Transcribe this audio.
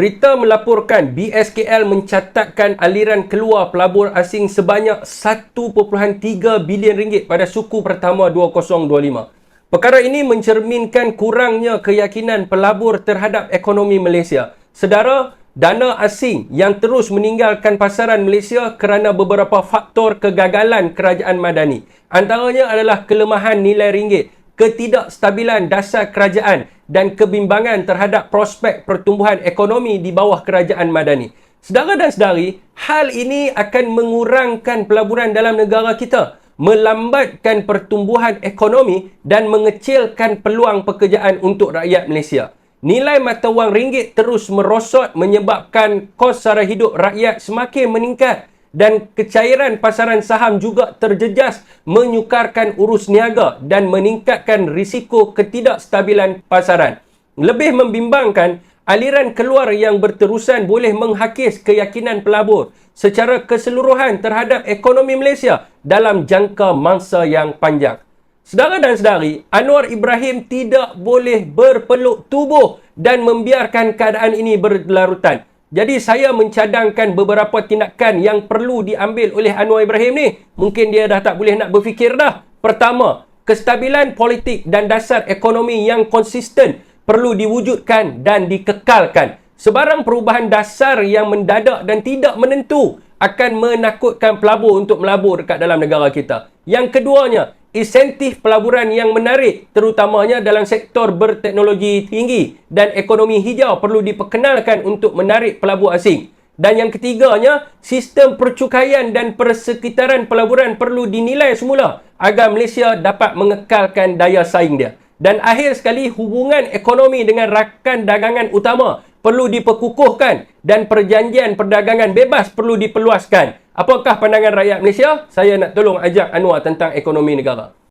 Berita melaporkan BSKL mencatatkan aliran keluar pelabur asing sebanyak 1.3 bilion ringgit pada suku pertama 2025. Perkara ini mencerminkan kurangnya keyakinan pelabur terhadap ekonomi Malaysia. Sedara, dana asing yang terus meninggalkan pasaran Malaysia kerana beberapa faktor kegagalan kerajaan madani. Antaranya adalah kelemahan nilai ringgit, ketidakstabilan dasar kerajaan dan kebimbangan terhadap prospek pertumbuhan ekonomi di bawah kerajaan madani. Sedara dan sedari, hal ini akan mengurangkan pelaburan dalam negara kita, melambatkan pertumbuhan ekonomi dan mengecilkan peluang pekerjaan untuk rakyat Malaysia. Nilai mata wang ringgit terus merosot menyebabkan kos sara hidup rakyat semakin meningkat dan kecairan pasaran saham juga terjejas menyukarkan urus niaga dan meningkatkan risiko ketidakstabilan pasaran. Lebih membimbangkan, aliran keluar yang berterusan boleh menghakis keyakinan pelabur secara keseluruhan terhadap ekonomi Malaysia dalam jangka mangsa yang panjang. Sedara dan sedari, Anwar Ibrahim tidak boleh berpeluk tubuh dan membiarkan keadaan ini berlarutan. Jadi saya mencadangkan beberapa tindakan yang perlu diambil oleh Anwar Ibrahim ni. Mungkin dia dah tak boleh nak berfikir dah. Pertama, kestabilan politik dan dasar ekonomi yang konsisten perlu diwujudkan dan dikekalkan. Sebarang perubahan dasar yang mendadak dan tidak menentu akan menakutkan pelabur untuk melabur dekat dalam negara kita. Yang keduanya, insentif pelaburan yang menarik terutamanya dalam sektor berteknologi tinggi dan ekonomi hijau perlu diperkenalkan untuk menarik pelabur asing. Dan yang ketiganya, sistem percukaian dan persekitaran pelaburan perlu dinilai semula agar Malaysia dapat mengekalkan daya saing dia. Dan akhir sekali, hubungan ekonomi dengan rakan dagangan utama perlu diperkukuhkan dan perjanjian perdagangan bebas perlu diperluaskan. Apakah pandangan rakyat Malaysia? Saya nak tolong ajak Anwar tentang ekonomi negara.